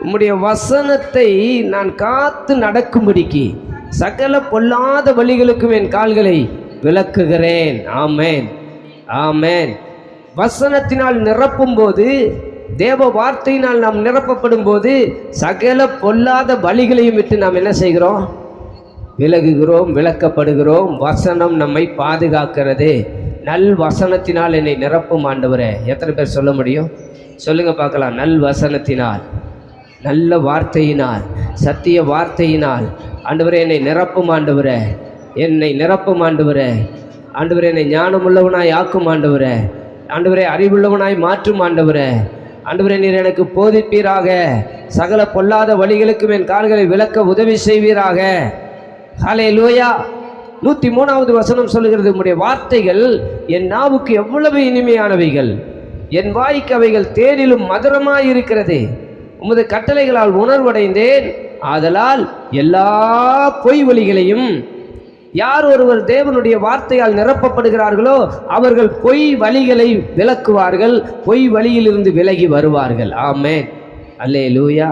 உம்முடைய வசனத்தை நான் காத்து நடக்கும்படிக்கு சகல பொல்லாத வழிகளுக்கும் என் கால்களை விளக்குகிறேன். ஆமேன். ஆமேன். வசனத்தினால் நிரப்பும் போது தேவ வார்த்தையினால் நாம் நிரப்பப்படும் போது சகல பொல்லாத வழிகளையும் விட்டு நாம் என்ன செய்கிறோம்? விலகுகிறோம் விளக்கப்படுகிறோம். வசனம் நம்மை பாதுகாக்கிறது. நல் வசனத்தினால் என்னை நிரப்பும் ஆண்டவரே. எத்தனை பேர் சொல்ல முடியும்? சொல்லுங்க பார்க்கலாம். நல் வசனத்தினால். நல்ல வார்த்தையினால் சத்திய வார்த்தையினால் ஆண்டவரே என்னை நிரப்பும் ஆண்டவரே. என்னை நிரப்பும் ஆண்டவர. ஆண்டவரே என்னை ஞானமுள்ளவனாய் ஆக்கும் ஆண்டவரே. ஆண்டவரே அறிவுள்ளவனாய் மாற்றும் ஆண்டவரே. ஆண்டவரே நீர் எனக்கு போதிப்பீராக. சகல பொல்லாத வழிகளுக்கும் என் கால்களை விளக்க உதவி செய்வீராக. ஹலே லூயா நூற்றி மூணாவது வசனம் சொல்லுகிறது உங்களுடைய வார்த்தைகள் என் நாவுக்கு எவ்வளவு இனிமையானவைகள். என் வாய்க்கு அவைகள் தேனிலும் மதுரமாக இருக்கிறது. உமது கட்டளைகளால் உணர்வடைந்தேன். ஆதலால் எல்லா பொய் வழிகளையும் யார் ஒருவர் தேவனுடைய வார்த்தையால் நிரப்பப்படுகிறார்களோ அவர்கள் பொய் வழிகளை விளக்குவார்கள் பொய் வழியிலிருந்து விலகி வருவார்கள். ஆமே அல்லே லூயா